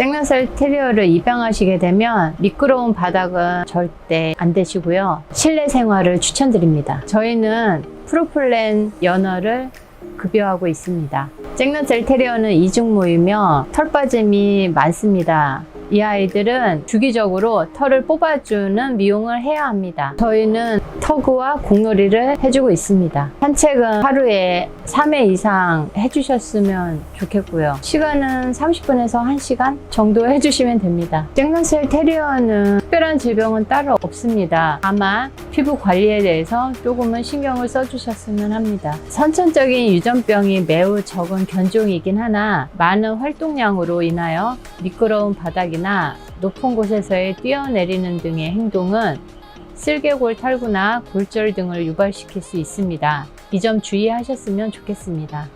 잭나셀 테리어를 입양하시게 되면 미끄러운 바닥은 절대 안 되시고요. 실내 생활을 추천드립니다. 저희는 프로플랜 연어를 급여하고 있습니다. 잭나셀 테리어는 이중모이며 털 빠짐이 많습니다. 이 아이들은 주기적으로 털을 뽑아주는 미용을 해야 합니다. 저희는 터그와 공놀이를 해주고 있습니다. 산책은 하루에 3회 이상 해주셨으면 좋겠고요. 시간은 30분에서 1시간 정도 해주시면 됩니다. 잭나셀 테리어는 특별한 질병은 따로 없습니다. 다만 피부 관리에 대해서 조금은 신경을 써주셨으면 합니다. 선천적인 유전병이 매우 적은 견종이긴 하나 많은 활동량으로 인하여 미끄러운 바닥이나 높은 곳에서의 뛰어내리는 등의 행동은 쓸개골 탈구나 골절 등을 유발시킬 수 있습니다. 이 점 주의하셨으면 좋겠습니다.